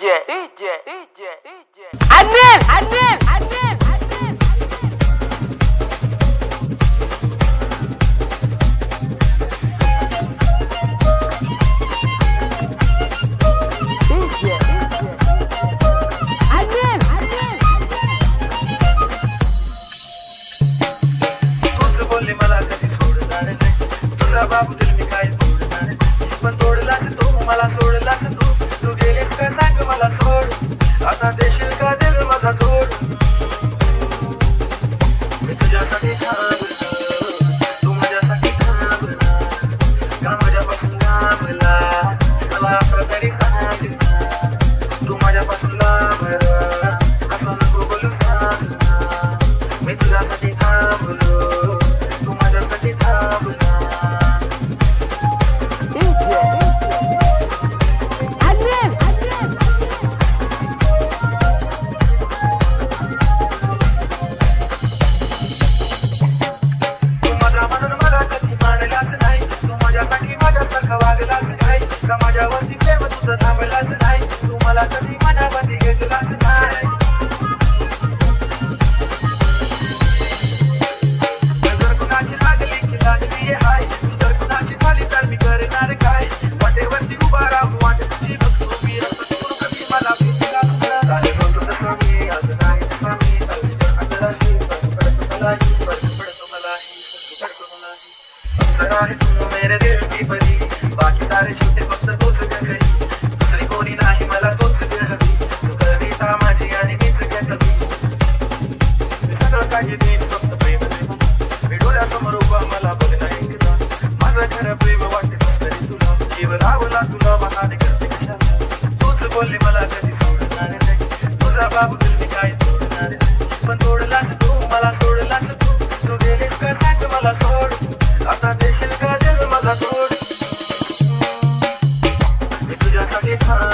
DJ, DJ, DJ, DJ. सोडणार नाही. तुझा बाबू दिल मी काय सोडणार नाही. पण तोडला तू मला सोडला माझ्यावरती प्रेम तुझं थांबलाच नाही. तू मला कधी मनावरती घेतलाच नाही. जर कुणाची लागली की लागली हाय जर कुणाची झाली तर मी करणार काय? वाटेवरती उभा राहू वाटे तुझी बघतो मी. असतो कधी मला भेटला चालेल तसं मी आज नाही तसं मी पडतो मलाही पडतो मलाही पडतो मलाही मेरे दिल की परी सारे छोटे फक्त तूच घरी दुसरी कोणी नाही, मला तूच हवी। तू कविता माझी आणि मीच गं कवी मी देईन फक्त प्रेम दे मला. मी उभा, मला बघ एकदा. माझं खरं प्रेम वाटते तरी तुला। जीव लावला तुला बहाणे करते कशाला? तूच बोलली मला कधी सोडणार नाही। तुझा बाबू time.